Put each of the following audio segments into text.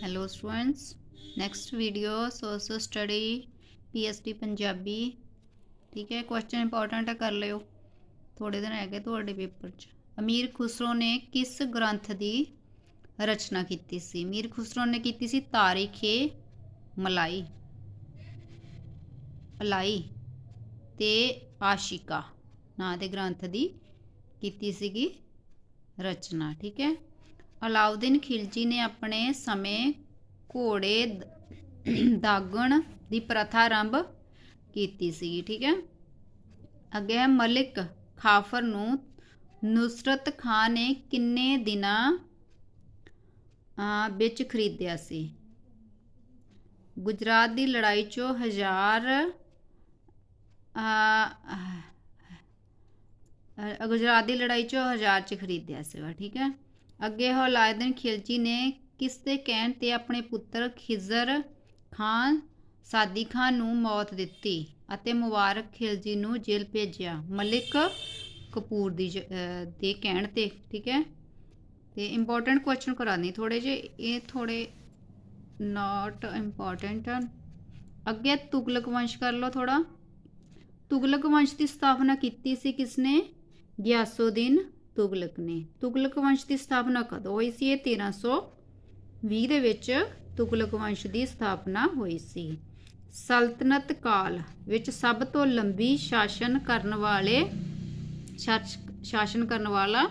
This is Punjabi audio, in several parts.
hello, students. Next video social study psd Punjabi ਠੀਕ ਹੈ ਕੁਐਸਚਨ ਇੰਪੋਰਟੈਂਟ ਕਰ ਲਿਓ ਥੋੜੇ ਦਿਨ ਹੈਗੇ ਤੁਹਾਡੇ ਪੇਪਰ 'ਚ ਅਮੀਰ ਖੁਸਰੋ ਨੇ ਕਿਸ ਗ੍ਰੰਥ ਦੀ ਰਚਨਾ ਕੀਤੀ ਸੀ ਅਮੀਰ ਖੁਸਰੋ ਨੇ ਕੀਤੀ ਸੀ ਤਾਰੀਖੇ ਮਲਾਈ ਅਲਾਈ ਤੇ ਆਸ਼ਿਕਾ ਨਾਂ ਦੇ ਗ੍ਰੰਥ ਦੀ ਕੀਤੀ ਸੀਗੀ ਰਚਨਾ ਠੀਕ ਹੈ ਅਲਾਉਦੀਨ ਖਿਲਜੀ ਨੇ ਆਪਣੇ ਸਮੇਂ ਘੋੜੇ ਦਾਗਣ ਦੀ ਪ੍ਰਥਾ ਆਰੰਭ ਕੀਤੀ ਸੀ, ਠੀਕ ਹੈ? ਅੱਗੇ ਹੈ ਮਲਿਕ ਖਾਫਰ ਨੂੰ ਨੁਸਰਤ ਖਾਨ ਨੇ ਕਿੰਨੇ ਦਿਨਾਂ ਵਿੱਚ ਖਰੀਦਿਆ ਸੀ? ਗੁਜਰਾਤ ਦੀ ਲੜਾਈ 'ਚੋਂ ਹਜ਼ਾਰ ਗੁਜਰਾਤ ਦੀ ਲੜਾਈ 'ਚੋਂ ਹਜ਼ਾਰ 'ਚ ਖਰੀਦਿਆ ਸੀਗਾ, ਠੀਕ ਹੈ? ਅੱਗੇ ਹੌਲਾਇਦਨ ਖਿਲਜੀ ਨੇ ਕਿਸ ਦੇ ਕਹਿਣ ਤੇ ਆਪਣੇ ਪੁੱਤਰ ਖਿਜ਼ਰ ਖਾਨ ਸਾਦੀ ਖਾਨ ਨੂੰ ਮੌਤ ਦਿੱਤੀ ਅਤੇ ਮੁਬਾਰਕ ਖਿਲਜੀ ਨੂੰ ਜੇਲ੍ਹ ਭੇਜਿਆ। ਮਲਿਕ ਕਪੂਰ ਦੀ ਜ- ਦੇ ਕਹਿਣ ਤੇ, ਠੀਕ ਹੈ? ਤੇ ਇੰਪੋਰਟੈਂਟ ਕੁਐਸਚਨ ਕਰਾਨੀ ਥੋੜੇ ਜੇ ਇਹ ਥੋੜੇ ਨਾਟ ਇੰਪੋਰਟੈਂਟ ਅੱਗੇ ਤੁਗਲਕ ਵੰਸ਼ ਕਰ ਲਓ ਥੋੜਾ ਤੁਗਲਕ ਵੰਸ਼ ਦੀ ਸਥਾਪਨਾ ਕੀਤੀ ਸੀ ਕਿਸਨੇ? ਗਿਆਸੁਦੀਨ ਤੁਗਲਕ ਨੇ। ਤੁਗਲਕ ਵੰਸ਼ ਦੀ ਸਥਾਪਨਾ ਕਦੋਂ ਹੋਈ ਸੀ? ਇਹ 1320 ਦੇ ਵਿੱਚ ਤੁਗਲਕ ਵੰਸ਼ ਦੀ ਸਥਾਪਨਾ ਹੋਈ ਸੀ। ਸਲਤਨਤ ਕਾਲ ਵਿੱਚ ਸਭ ਤੋਂ ਲੰਬੀ ਸ਼ਾਸਨ ਕਰਨ ਵਾਲੇ ਸ਼ਾਸਨ ਕਰਨ ਵਾਲਾ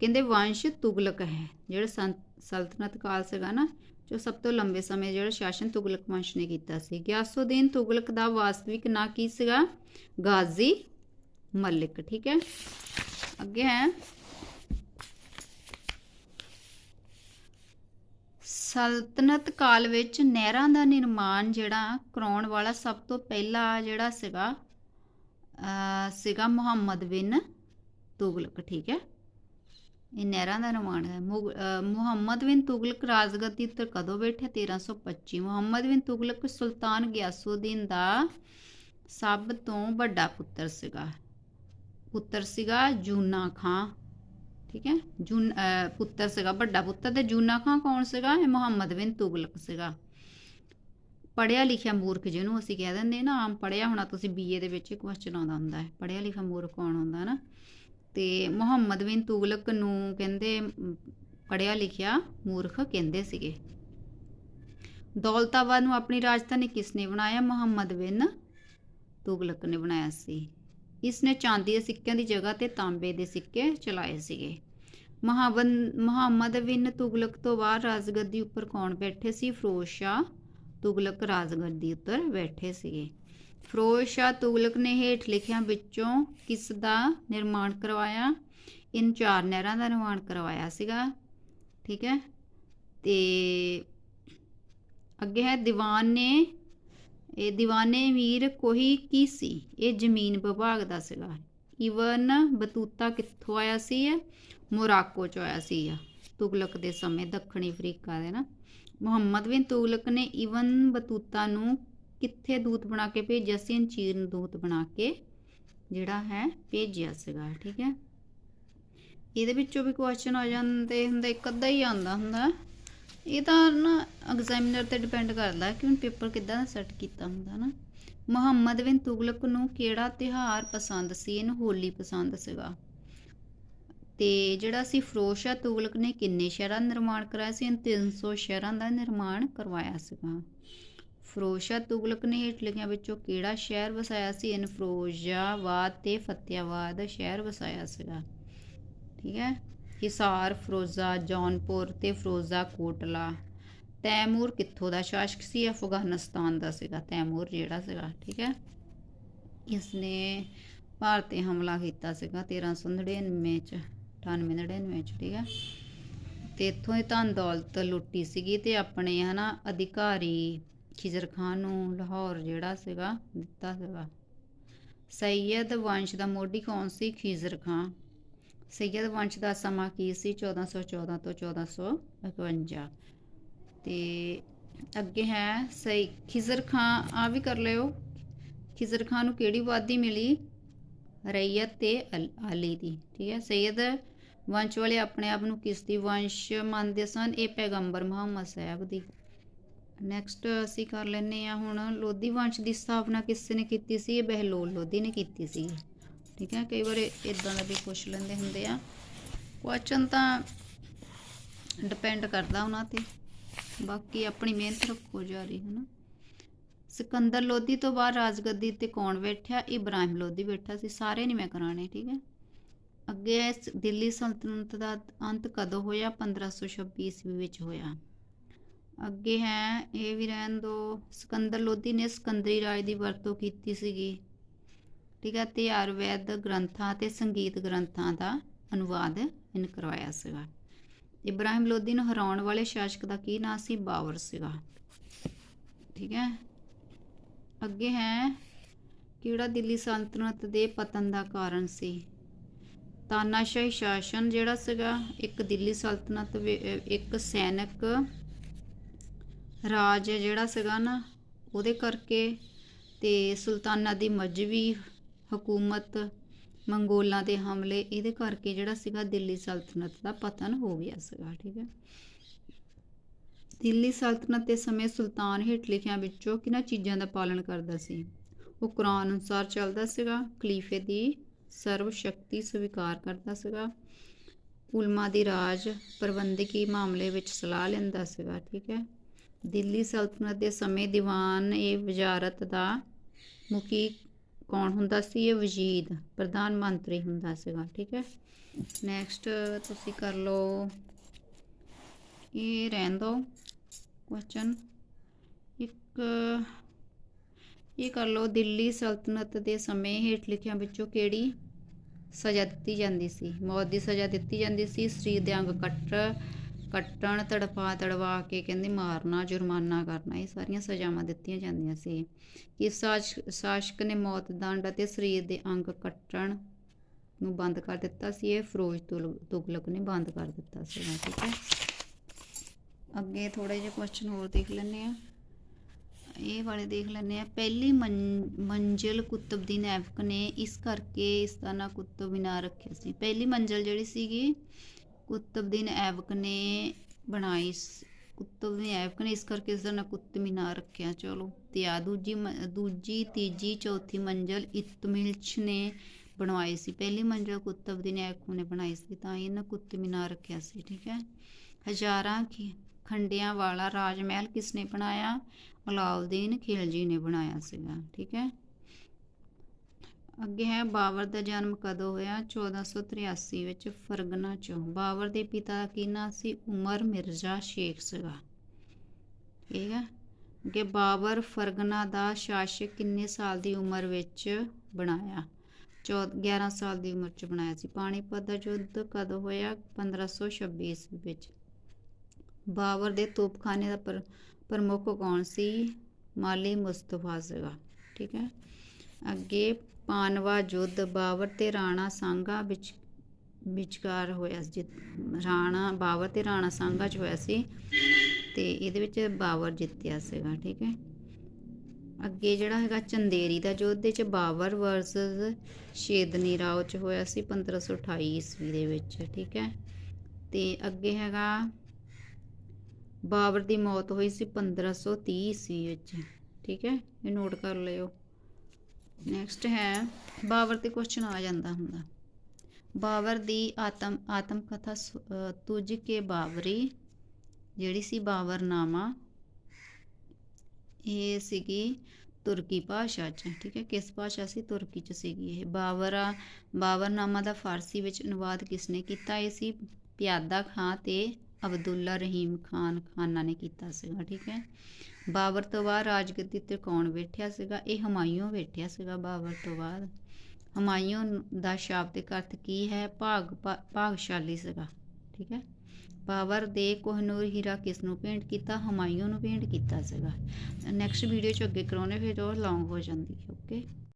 ਕਹਿੰਦੇ ਵੰਸ਼ ਤੁਗਲਕ ਹੈ। ਜਿਹੜਾ ਸੰਤ- ਸਲਤਨਤ ਕਾਲ ਸੀਗਾ ਨਾ, ਜੋ ਸਭ ਤੋਂ ਲੰਬੇ ਸਮੇਂ ਜਿਹੜਾ ਸ਼ਾਸਨ ਤੁਗਲਕ ਵੰਸ਼ ਨੇ ਕੀਤਾ ਸੀ। ਗਿਆਸੁਦੀਨ ਤੁਗਲਕ ਦਾ ਵਾਸਤਵਿਕ ਨਾਂ ਕੀ ਸੀਗਾ? ਗਾਜ਼ੀ ਮਲਿਕ, ਠੀਕ ਹੈ? ਅੱਗੇ ਹੈ। ਸਲਤਨਤ ਕਾਲ ਵਿੱਚ ਨਹਿਰਾਂ ਦਾ ਨਿਰਮਾਣ ਜਿਹੜਾ ਕਰਾਉਣ ਵਾਲਾ ਸਭ ਤੋਂ ਪਹਿਲਾ ਜਿਹੜਾ ਸੀਗਾ ਸੀਗਾ ਮੁਹੰਮਦ ਬਿਨ ਤੁਗਲਕ, ਠੀਕ ਹੈ। ਇਹ ਨਹਿਰਾਂ ਦਾ ਨਿਰਮਾਣ ਹੈ। ਮੁਗ- ਮੁਹੰਮਦ ਬਿਨ ਤੁਗਲਕ ਰਾਜਗੱਦੀ ਉੱਤੇ ਕਦੋਂ ਬੈਠੇ? 1325 ਮੁਹੰਮਦ ਬਿਨ ਤੁਗਲਕ ਸੁਲਤਾਨ ਗਿਆਸੂਦੀਨ ਦਾ ਸਭ ਤੋਂ ਵੱਡਾ ਪੁੱਤਰ ਸੀਗਾ। ਪੁੱਤਰ ਸੀਗਾ ਜੂਨਾ ਖਾਂ, ਠੀਕ ਹੈ? ਜੂਨ ਪੁੱਤਰ ਸੀਗਾ, ਵੱਡਾ ਪੁੱਤਰ ਤੇ ਜੂਨਾ ਖਾਂ ਕੌਣ ਸੀਗਾ? ਇਹ ਮੁਹੰਮਦ ਬਿਨ ਤੁਗਲਕ ਸੀਗਾ। ਪੜਿਆ ਲਿਖਿਆ ਮੂਰਖ ਜਿਹਨੂੰ ਅਸੀਂ ਕਹਿ ਦਿੰਦੇ ਨਾ, ਆਮ ਪੜਿਆ ਹੋਣਾ ਤੁਸੀਂ ਬੀਏ ਦੇ ਵਿੱਚ ਕੁਐਸਚਨ ਆਉਂਦਾ ਹੁੰਦਾ ਹੈ। ਪੜਿਆ ਲਿਖਿਆ ਮੂਰਖ ਕੌਣ ਹੁੰਦਾ ਨਾ? ਤੇ ਮੁਹੰਮਦ ਬਿਨ ਤੁਗਲਕ ਨੂੰ ਕਹਿੰਦੇ ਪੜਿਆ ਲਿਖਿਆ ਮੂਰਖ ਕਹਿੰਦੇ ਸੀਗੇ। ਦੌਲਤਾਬਾਦ ਨੂੰ ਆਪਣੀ ਰਾਜਧਾਨੀ ਕਿਸ ਨੇ ਬਣਾਇਆ? ਮੁਹੰਮਦ ਬਿਨ ਤੁਗਲਕ ਨੇ ਬਣਾਇਆ ਸੀ। ਇਸ ਨੇ ਚਾਂਦੀ ਦੇ ਸਿੱਕਿਆਂ ਦੀ ਜਗ੍ਹਾ ਤੇ ਤਾਂਬੇ ਦੇ ਸਿੱਕੇ ਚਲਾਏ ਸੀਗੇ। ਮਹਾਬਨ ਮੁਹੰਮਦ ਬਿਨ ਤੁਗਲਕ ਤੋਂ ਬਾਅਦ ਰਾਜਗੱਦੀ ਉੱਪਰ ਕੌਣ ਬੈਠੇ ਸੀ? ਫਿਰੋਜ਼ ਸ਼ਾਹ ਤੁਗਲਕ ਰਾਜਗੱਦੀ ਉੱਪਰ ਬੈਠੇ ਸੀਗੇ। ਫਿਰੋਜ਼ ਸ਼ਾਹ ਤੁਗਲਕ ਨੇ ਹੇਠ ਲਿਖਿਆਂ ਵਿੱਚੋਂ ਕਿਸ ਦਾ ਨਿਰਮਾਣ ਕਰਵਾਇਆ? ਇਨ ਚਾਰ ਨਹਿਰਾਂ ਦਾ ਨਿਰਮਾਣ ਕਰਵਾਇਆ ਸੀਗਾ। ਠੀਕ ਹੈ? ਤੇ ਅੱਗੇ ਹੈ, ਦੀਵਾਨ ਨੇ ਇਹ ਦੀਵਾਨੇ ਮੀਰ ਕੋਈ ਕੀ ਸੀ? ਇਹ ਜ਼ਮੀਨ ਵਿਭਾਗ ਦਾ ਸੀਗਾ। ਇਵਨ ਬਤੂਤਾ ਕਿੱਥੋਂ ਆਇਆ ਸੀ ਇਹ? ਮੋਰਾਕੋ ਚ ਆਇਆ ਸੀ ਇਹ। ਤੁਗਲਕ ਦੇ ਸਮੇਂ ਦੱਖਣੀ ਅਫਰੀਕਾ ਦੇ ਨਾ। ਮੁਹੰਮਦ ਬਿਨ ਤੁਗਲਕ ਨੇ ਇਵਨ ਬਤੂਤਾ ਨੂੰ ਕਿੱਥੇ ਦੂਤ ਬਣਾ ਕੇ ਭੇਜਿਆ ਸੀ? ਅੰਚੀਰ ਦੂਤ ਬਣਾ ਕੇ ਜਿਹੜਾ ਹੈ ਭੇਜਿਆ ਸੀਗਾ, ਠੀਕ ਹੈ? ਇਹਦੇ ਵਿੱਚੋਂ ਵੀ ਕੁਐਸਚਨ ਆ ਜਾਂਦੇ ਹੁੰਦੇ, ਇੱਕ ਅੱਧਾ ਹੀ ਆਉਂਦਾ ਹੁੰਦਾ। ਇਹ ਤਾਂ ਨਾ ਐਗਜ਼ਾਮੀਨਰ ਤੇ ਡਿਪੈਂਡ ਕਰਦਾ ਕਿ ਉਹਨੇ ਪੇਪਰ ਕਿੱਦਾਂ ਦਾ ਸੈੱਟ ਕੀਤਾ ਹੁੰਦਾ ਨਾ। ਮੁਹੰਮਦ ਬਿਨ ਤੁਗਲਕ ਨੂੰ ਕਿਹੜਾ ਤਿਉਹਾਰ ਪਸੰਦ ਸੀ? ਇਹਨੂੰ ਹੋਲੀ ਪਸੰਦ ਸੀਗਾ। ਤੇ ਜਿਹੜਾ ਸੀ ਫਿਰੋਜ਼ ਤੁਗਲਕ ਨੇ ਕਿੰਨੇ ਸ਼ਹਿਰਾਂ ਦਾ ਨਿਰਮਾਣ ਕਰਾਇਆ ਸੀ? ਇਹਨੇ 300 ਸ਼ਹਿਰਾਂ ਦਾ ਨਿਰਮਾਣ ਕਰਵਾਇਆ ਸੀਗਾ। ਫਿਰੋਜ਼ ਸ਼ਾਹ ਤੁਗਲਕ ਨੇ ਹੇਠ ਲਿਖਿਆਂ ਵਿੱਚੋਂ ਕਿਹੜਾ ਸ਼ਹਿਰ ਵਸਾਇਆ ਸੀ? ਇਹਨੇ ਫਿਰੋਜ਼ਾਬਾਦ ਤੇ ਫਤਿਆਬਾਦ ਸ਼ਹਿਰ ਵਸਾਇਆ ਸੀਗਾ। ਠੀਕ ਹੈ? ਹਿਸਾਰ, ਫਿਰੋਜ਼ਾ, ਜੌਨਪੁਰ ਤੇ ਫਿਰੋਜ਼ਾ ਕੋਟਲਾ। ਤੈਮੂਰ ਕਿੱਥੋਂ ਦਾ ਸ਼ਾਸਕ ਸੀ? ਅਫਗਾਨਿਸਤਾਨ ਦਾ ਸੀਗਾ। ਤੈਮੂਰ ਜਿਹੜਾ ਸੀਗਾ, ਠੀਕ ਹੈ? ਇਸ ਨੇ ਭਾਰਤ ਤੇ ਹਮਲਾ ਕੀਤਾ ਸੀਗਾ 1399 ਚ 98 99 ਚ, ਠੀਕ ਹੈ? ਤੇ ਇੱਥੋਂ ਹੀ ਧਨ ਦੌਲਤ ਲੁੱਟੀ ਸੀਗੀ ਤੇ ਆਪਣੇ, ਹਨਾ, ਅਧਿਕਾਰੀ ਖਿਜ਼ਰ ਖਾਨ ਨੂੰ ਲਾਹੌਰ ਜਿਹੜਾ ਸੀਗਾ, ਦਿੱਤਾ ਸੀਗਾ। ਸੈਯਦ ਵੰਸ਼ ਦਾ ਮੋਢੀ ਕੌਣ ਸੀ? ਖਿਜ਼ਰ ਖਾਨ। ਸੈਯਦ ਵੰਸ਼ ਦਾ ਸਮਾਂ ਕੀ ਸੀ? 1414 ਤੋਂ 1451 ਤੇ ਅੱਗੇ ਹੈ ਸਈ ਖਿਜ਼ਰ ਖਾਨ ਆ ਵੀ ਕਰ ਲਿਓ। ਖਿਜ਼ਰ ਖਾਨ ਨੂੰ ਕਿਹੜੀ ਉਪਾਧੀ ਮਿਲੀ? ਰਈਅਤ ਤੇ ਅਲ- ਆਲੀ ਦੀ। ਠੀਕ ਹੈ? ਸੈਯਦ, ਵੰਸ਼ ਵਾਲੇ ਆਪਣੇ ਆਪ ਨੂੰ ਕਿਸ ਦੀ ਵੰਸ਼ ਮੰਨਦੇ ਸਨ? ਇਹ ਪੈਗੰਬਰ ਮੁਹੰਮਦ ਸਾਹਿਬ ਦੀ। ਨੈਕਸਟ ਅਸੀਂ ਕਰ ਲੈਨੇ ਆ ਹੁਣ। ਲੋਧੀ ਵੰਸ਼ ਦੀ ਸਥਾਪਨਾ ਕਿਸ ਨੇ ਕੀਤੀ ਸੀ? ਇਹ ਬਹਿਲੋਲ ਲੋਧੀ ਨੇ ਕੀਤੀ ਸੀ। ਠੀਕ ਹੈ, ਕਈ ਵਾਰ ਇਦਾਂ ਦਾ ਵੀ ਪੁੱਛ ਲੈਂਦੇ ਹੁੰਦੇ ਆ। ਕੁਐਸਚਨ ਤਾਂ ਡਿਪੈਂਡ ਕਰਦਾ ਉਹਨਾਂ ਤੇ। ਬਾਕੀ ਆਪਣੀ ਮਿਹਨਤ ਰੱਖੋ ਜਾਰੀ ਹੈ ਨਾ ਸਿਕੰਦਰ ਲੋਧੀ ਤੋਂ ਬਾਅਦ ਰਾਜਗੱਦੀ ਤੇ ਕੌਣ ਬੈਠਿਆ? ਇਬਰਾਹਿਮ ਲੋਧੀ ਬੈਠਾ ਸੀ। ਸਾਰੇ ਨਹੀਂ ਮੈਂ ਕਰਾਣੇ, ਠੀਕ ਹੈ। ਅੱਗੇ ਦਿੱਲੀ ਸਲਤਨਤ ਦਾ ਅੰਤ ਕਦੋਂ ਹੋਇਆ? 1526 ਈਸਵੀ ਵਿੱਚ ਹੋਇਆ। ਅੱਗੇ ਹੈ, ਇਹ ਵੀ ਰਹਿਣ ਦੋ। ਸਿਕੰਦਰ ਲੋਧੀ ਨੇ ਸਿਕੰਦਰੀ ਰਾਜ ਦੀ ਵਰਤੋਂ ਕੀਤੀ ਸੀਗੀ। ਠੀਕ ਹੈ ਤੇ ਆਯੁਰਵੈਦ ਗ੍ਰੰਥਾਂ ਤੇ ਸੰਗੀਤ ਗ੍ਰੰਥਾਂ ਦਾ ਅਨੁਵਾਦ ਇਹਨ ਕਰਵਾਇਆ ਸੀਗਾ। ਇਬਰਾਹਿਮ ਲੋਧੀ ਨੂੰ ਹਰਾਉਣ ਵਾਲੇ ਸ਼ਾਸਕ ਦਾ ਕੀ ਨਾਂ ਸੀ? ਬਾਬਰ ਸੀਗਾ। ਠੀਕ ਹੈ। ਅੱਗੇ ਹੈ, ਕਿਹੜਾ ਦਿੱਲੀ ਸਲਤਨਤ ਦੇ ਪਤਨ ਦਾ ਕਾਰਨ ਸੀ? ਤਾਨਾਸ਼ਾਹੀ ਸ਼ਾਸਨ ਜਿਹੜਾ ਸੀਗਾ, ਇੱਕ ਦਿੱਲੀ ਸਲਤਨਤ ਇੱਕ ਸੈਨਿਕ ਰਾਜ ਜਿਹੜਾ ਸੀਗਾ ਨਾ, ਉਹਦੇ ਕਰਕੇ ਤੇ ਸੁਲਤਾਨਾ ਦੀ ਮਜ਼੍ਹਬੀ ਹਕੂਮਤ ਮੰਗੋਲਾਂ ਦੇ ਹਮਲੇ, ਇਹਦੇ ਕਰਕੇ ਜਿਹੜਾ ਸੀਗਾ ਦਿੱਲੀ ਸਲਤਨਤ ਦਾ ਪਤਨ ਹੋ ਗਿਆ ਸੀਗਾ, ਠੀਕ ਹੈ। ਦਿੱਲੀ ਸਲਤਨਤ ਦੇ ਸਮੇਂ ਸੁਲਤਾਨ ਹੇਠ ਲਿਖਿਆਂ ਵਿੱਚੋਂ ਕਿਹਨਾਂ ਚੀਜ਼ਾਂ ਦਾ ਪਾਲਣ ਕਰਦਾ ਸੀ? ਉਹ ਕੁਰਾਨ ਅਨੁਸਾਰ ਚੱਲਦਾ ਸੀਗਾ, ਖਲੀਫੇ ਦੀ ਸਰਵ ਸ਼ਕਤੀ ਸਵੀਕਾਰ ਕਰਦਾ ਸੀਗਾ, ਉਲਮਾ ਦੀ ਰਾਜ ਪ੍ਰਬੰਧਕੀ ਮਾਮਲੇ ਵਿੱਚ ਸਲਾਹ ਲੈਂਦਾ ਸੀਗਾ, ਠੀਕ ਹੈ। ਦਿੱਲੀ ਸਲਤਨਤ ਦੇ ਸਮੇਂ ਦੀਵਾਨ ਇਹ ਵਜ਼ਾਰਤ ਦਾ ਮੁਖੀ ਕੌਣ ਹੁੰਦਾ ਸੀ? ਇਹ ਵਜ਼ੀਰ ਪ੍ਰਧਾਨ ਮੰਤਰੀ ਹੁੰਦਾ ਸੀਗਾ, ਠੀਕ ਹੈ? ਨੈਕਸਟ ਤੁਸੀਂ ਕਰ ਲਓ। ਇਹ ਰਹਿਣ ਦਿਓ ਕੁਐਸਚਨ ਇੱਕ, ਇਹ ਕਰ ਲਓ, ਦਿੱਲੀ ਸਲਤਨਤ ਦੇ ਸਮੇਂ ਹੇਠ ਲਿਖਿਆਂ ਵਿੱਚੋਂ ਕਿਹੜੀ ਸਜ਼ਾ ਦਿੱਤੀ ਜਾਂਦੀ ਸੀ? ਮੌਤ ਦੀ ਸਜ਼ਾ ਦਿੱਤੀ ਜਾਂਦੀ ਸੀ, ਸਰੀਰ ਦੇ ਅੰਗ ਕੱਟ ਕੱਟਣ, ਤੜਫਾ ਤੜਵਾ ਕੇ ਕਹਿੰਦੇ ਮਾਰਨਾ, ਜੁਰਮਾਨਾ ਕਰਨਾ, ਇਹ ਸਾਰੀਆਂ ਸਜ਼ਾਵਾਂ ਦਿੱਤੀਆਂ ਜਾਂਦੀਆਂ ਸੀ। ਕਿ ਸ਼ਾਸ- ਸ਼ਾਸਕ ਨੇ ਮੌਤ ਦੰਡ ਅਤੇ ਸਰੀਰ ਦੇ ਅੰਗ ਕੱਟਣ ਨੂੰ ਬੰਦ ਕਰ ਦਿੱਤਾ ਸੀ, ਇਹ ਫਿਰੋਜ਼ ਤੁਗਲਕ ਨੇ ਬੰਦ ਕਰ ਦਿੱਤਾ ਸੀ ਠੀਕ ਹੈ। ਅੱਗੇ ਥੋੜੇ ਜਿਹਾ ਕੁਐਸਚਨ ਹੋਰ ਦੇਖ ਲੈਂਦੇ ਆ ਇਹ ਵਾਲੇ ਦੇਖ ਲੈਂਦੇ ਆ ਪਹਿਲੀ ਮੰ- ਮੰਜ਼ਿਲ ਕੁਤਬਦੀਨ ਐਬਕ ਨੇ ਇਸ ਕਰਕੇ ਇਸ ਦਾ ਨਾਂ ਕੁਤਬ ਮੀਨਾਰ ਰੱਖਿਆ ਸੀ। ਪਹਿਲੀ ਮੰਜ਼ਿਲ ਜਿਹੜੀ ਸੀਗੀ ਕੁਤਬਦੀਨ ਐਬਕ ਨੇ ਬਣਾਈ ਸ- ਕੁਤਬਦੀਨ ਐਬਕ ਨੇ ਇਸ ਕਰਕੇ ਇਸ ਦਾ ਨਾਂ ਕੁਤਬ ਮੀਨਾਰ ਰੱਖਿਆ, ਚਲੋ। ਤੇ ਆ ਦੂਜੀ ਮ- ਦੂਜੀ, ਤੀਜੀ, ਚੌਥੀ ਮੰਜ਼ਿਲ ਇਤਮਿਲਚ ਨੇ ਬਣਵਾਈ ਸੀ। ਪਹਿਲੀ ਮੰਜ਼ਿਲ ਕੁਤਬਦੀਨ ਐਬਕ ਨੇ ਬਣਾਈ ਸੀ, ਤਾਂ ਇਹਨਾਂ ਕੁਤਬ ਮੀਨਾਰ ਰੱਖਿਆ ਸੀ, ਠੀਕ ਹੈ। ਹਜ਼ਾਰਾਂ ਖੀ- ਖੰਡਿਆਂ ਵਾਲਾ ਰਾਜ ਮਹਿਲ ਕਿਸ ਨੇ ਬਣਾਇਆ? ਅਲਾਉਦੀਨ ਖਿਲਜੀ ਨੇ ਬਣਾਇਆ ਸੀਗਾ, ਠੀਕ ਹੈ। ਅੱਗੇ ਹੈ ਬਾਬਰ ਦਾ ਜਨਮ ਕਦੋਂ ਹੋਇਆ? 1483 ਵਿੱਚ ਫਰਗਨਾ ਚੋਂ। ਬਾਬਰ ਦੇ ਪਿਤਾ ਦਾ ਕੀ ਨਾਂ ਸੀ? ਉਮਰ ਮਿਰਜ਼ਾ ਸ਼ੇਖ ਸੀਗਾ। ਠੀਕ ਹੈ? ਅੱਗੇ ਬਾਬਰ ਫਰਗਨਾ ਦਾ ਸ਼ਾਸਕ ਕਿੰਨੇ ਸਾਲ ਦੀ ਉਮਰ ਵਿੱਚ ਬਣਾਇਆ? 11 ਸਾਲ ਦੀ ਉਮਰ 'ਚ ਬਣਾਇਆ ਸੀ। ਪਾਣੀਪਤ ਦਾ ਯੁੱਧ ਕਦੋਂ ਹੋਇਆ? 1526 ਈਸਵੀ ਵਿੱਚ। ਬਾਬਰ ਦੇ ਤੋਪਖਾਨੇ ਦਾ ਪਰ- ਪ੍ਰਮੁੱਖ ਕੌਣ ਸੀ? ਮਾਲੀ ਮੁਸਤਫਾ ਸੀਗਾ। ਠੀਕ ਹੈ? ਅੱਗੇ ਪਾਨਵਾ ਯੁੱਧ ਬਾਬਰ ਤੇ ਰਾਣਾ ਸਾਂਗਾ ਵਿੱਚ ਵਿਚਕਾਰ ਹੋਇਆ ਸੀ। ਜਿੱਤ- ਰਾਣਾ ਬਾਬਰ ਤੇ ਰਾਣਾ ਸਾਂਗਾ ਚ ਹੋਇਆ ਸੀ ਤੇ ਇਹਦੇ ਵਿੱਚ ਬਾਬਰ ਜਿੱਤਿਆ ਸੀਗਾ, ਠੀਕ ਹੈ। ਅੱਗੇ ਜਿਹੜਾ ਹੈਗਾ ਚੰਦੇਰੀ ਦਾ ਯੁੱਧ ਦੇ ਚ ਬਾਬਰ ਵਰਸਸ ਸ਼ੇਦਨੀ ਰਾਓ ਚ ਹੋਇਆ ਸੀ 1528 ਈਸਵੀ ਦੇ ਵਿੱਚ, ਠੀਕ ਹੈ। ਤੇ ਅੱਗੇ ਹੈਗਾ ਬਾਬਰ ਦੀ ਮੌਤ ਹੋਈ ਸੀ 1530 ਈਸਵੀ ਵਿੱਚ, ਠੀਕ ਹੈ। ਇਹ ਨੋਟ ਕਰ ਲਿਓ। ਨੈਕਸਟ ਹੈ ਬਾਬਰ ਤੇ ਕੁਐਸਚਨ ਆ ਜਾਂਦਾ ਹੁੰਦਾ। ਬਾਬਰ ਦੀ ਆਤਮ ਆਤਮ ਕਥਾ ਸੁ- ਕੇ ਬਾਬਰੀ ਜਿਹੜੀ ਸੀ ਬਾਬਰਨਾਮਾ ਇਹ ਸੀਗੀ ਤੁਰਕੀ ਭਾਸ਼ਾ 'ਚ, ਠੀਕ ਹੈ? ਕਿਸ ਭਾਸ਼ਾ ਸੀ? ਤੁਰਕੀ 'ਚ ਸੀਗੀ ਇਹ। ਬਾਬਰਾ ਬਾਵਰਨਾਮਾ ਦਾ ਫਾਰਸੀ ਵਿੱਚ ਅਨੁਵਾਦ ਕਿਸਨੇ ਕੀਤਾ? ਇਹ ਸੀ ਪਿਆਦਾ ਖਾਂ ਤੇ ਅਬਦੁੱਲਾ ਰਹੀਮ ਖਾਨ, ਖਾਨਾ ਨੇ ਕੀਤਾ ਸੀਗਾ, ਠੀਕ ਹੈ? ਬਾਬਰ ਤੋਂ ਬਾਅਦ ਰਾਜਗੱਦੀ ਤੇ ਕੌਣ ਬੈਠਿਆ ਸੀਗਾ, ਇਹ ਹਮਾਇਓ ਬੈਠਿਆ ਸੀਗਾ ਬਾਬਰ ਤੋਂ ਬਾਅਦ। ਹਮਾਇਓ ਦਾ ਸ਼ਾਬਦਿਕ ਅਰਥ ਕੀ ਹੈ? ਭਾਗ, ਭਾ- ਭਾਗਸ਼ਾਲੀ ਸੀਗਾ, ਠੀਕ ਹੈ? ਬਾਬਰ ਦੇ ਕੋਹਨੂਰ ਹੀਰਾ ਕਿਸ ਨੂੰ ਭੇਂਟ ਕੀਤਾ? ਹਮਾਇਓ ਨੂੰ ਭੇਂਟ ਕੀਤਾ ਸੀਗਾ। ਨੈਕਸਟ ਵੀਡੀਓ ਚ ਅੱਗੇ ਕਰਾਉਣੇ ਫਿਰ ਉਹ ਲੌਂਗ ਹੋ ਜਾਂਦੀ ਹੈ ਓਕੇ